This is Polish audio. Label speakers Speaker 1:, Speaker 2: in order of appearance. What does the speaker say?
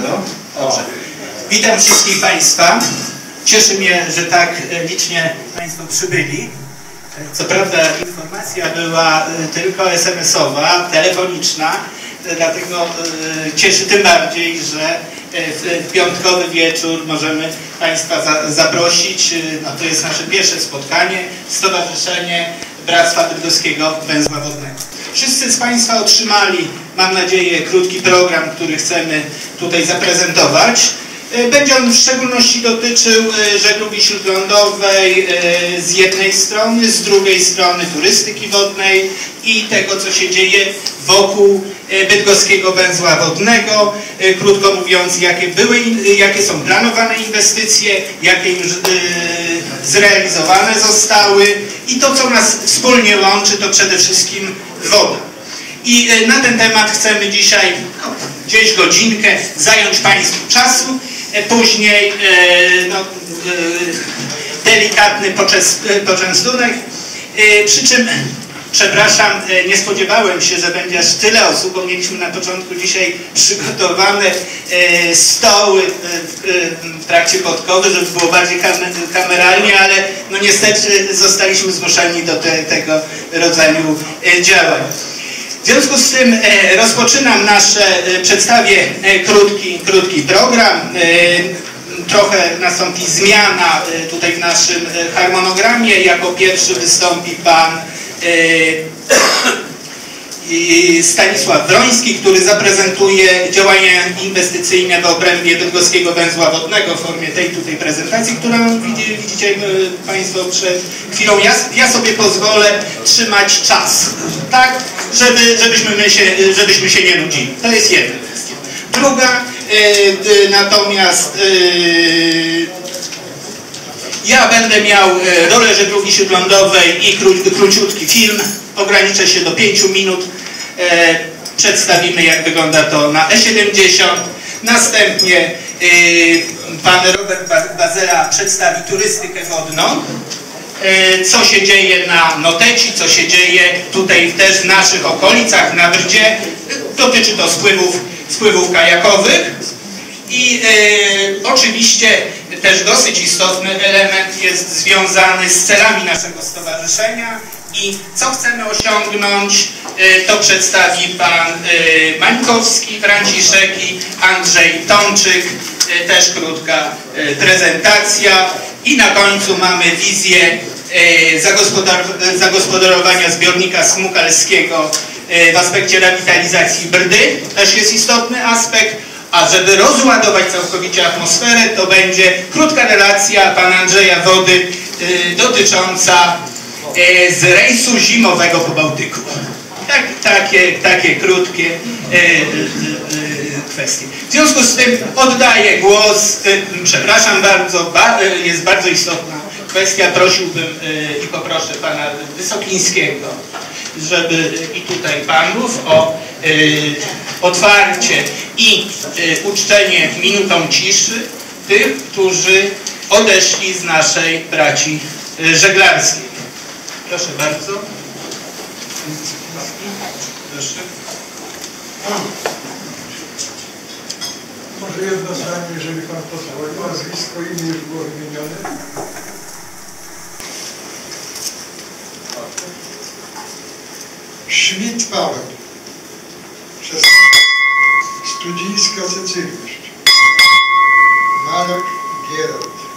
Speaker 1: Halo? Dobrze. Witam wszystkich Państwa. Cieszy mnie, że tak licznie Państwo przybyli. Co prawda informacja była e, tylko SMS-owa, telefoniczna, e, dlatego e, cieszy tym bardziej, że w piątkowy wieczór możemy Państwa za, zaprosić. No, to jest nasze pierwsze spotkanie, Stowarzyszenie Bractwa Bydgoskiego Węzła Wodnego. Wszyscy z Państwa otrzymali, mam nadzieję, krótki program, który chcemy tutaj zaprezentować. E, Będzie on w szczególności dotyczył e, żeglugi śródlądowej e, z jednej strony, z drugiej strony turystyki wodnej i tego, co się dzieje wokół bydgoskiego węzła wodnego. Krótko mówiąc, jakie, były, jakie są planowane inwestycje, jakie już zrealizowane zostały i to, co nas wspólnie łączy, to przede wszystkim woda. I na ten temat chcemy dzisiaj no, gdzieś godzinkę zająć Państwu czasu. E, Później e, no, e, delikatny poczęstunek. Przy czym, przepraszam, nie spodziewałem się, że będzie aż tyle osób, bo mieliśmy na początku dzisiaj przygotowane stoły w- trakcie podkowy, żeby było bardziej kam- kameralnie, ale no niestety zostaliśmy zmuszeni do te, tego rodzaju działań. W związku z tym e, rozpoczynam nasze, e, przedstawię e, krótki, krótki program. Trochę nastąpi zmiana tutaj w naszym harmonogramie. Jako pierwszy wystąpi pan Stanisław Wroński, który zaprezentuje działania inwestycyjne w obrębie Bydgoskiego Węzła Wodnego w formie tej tutaj prezentacji, którą widzi- widzicie Państwo przed chwilą. Ja, ja sobie pozwolę trzymać czas, tak, żeby, żebyśmy, my się, żebyśmy się nie nudzili. To jest jedna kwestia. Druga, e, natomiast e, ja będę miał e, rolę żeglugi śródlądowej i kró, króciutki film. Ograniczę się do 5 minut. E, przedstawimy jak wygląda to na E70. Następnie pan Robert Ba- Bazela przedstawi turystykę wodną. E, co się dzieje na Noteci, co się dzieje tutaj też w naszych okolicach, na Brdzie. Dotyczy to spływów, spływów kajakowych. I e, oczywiście też dosyć istotny element jest związany z celami naszego stowarzyszenia i co chcemy osiągnąć, e, to przedstawi pan Mańkowski, Franciszek i Andrzej Tomczyk. E, też krótka e, prezentacja i na końcu mamy wizję zagospodar- zagospodarowania zbiornika Smukalskiego w aspekcie rewitalizacji Brdy. Też jest istotny aspekt. A żeby rozładować całkowicie atmosferę, to będzie krótka relacja pana Andrzeja Wody y, dotycząca y, z rejsu zimowego po Bałtyku. Tak, takie, takie krótkie y, y, y, kwestie. W związku z tym oddaję głos, y, przepraszam bardzo, ba, y, jest bardzo istotna kwestia. Prosiłbym y, i poproszę pana Wysokińskiego, żeby i tutaj panów o otwarcie i uczczenie minutą ciszy tych, którzy odeszli z naszej braci żeglarskiej. Proszę bardzo. Proszę.
Speaker 2: Może jedno zdanie, jeżeli Pan pozwoli. Nazwisko, imię już było wymienione. Schmidt Paweł. Przez Studzińska Cecyliusz. Marek Gierald.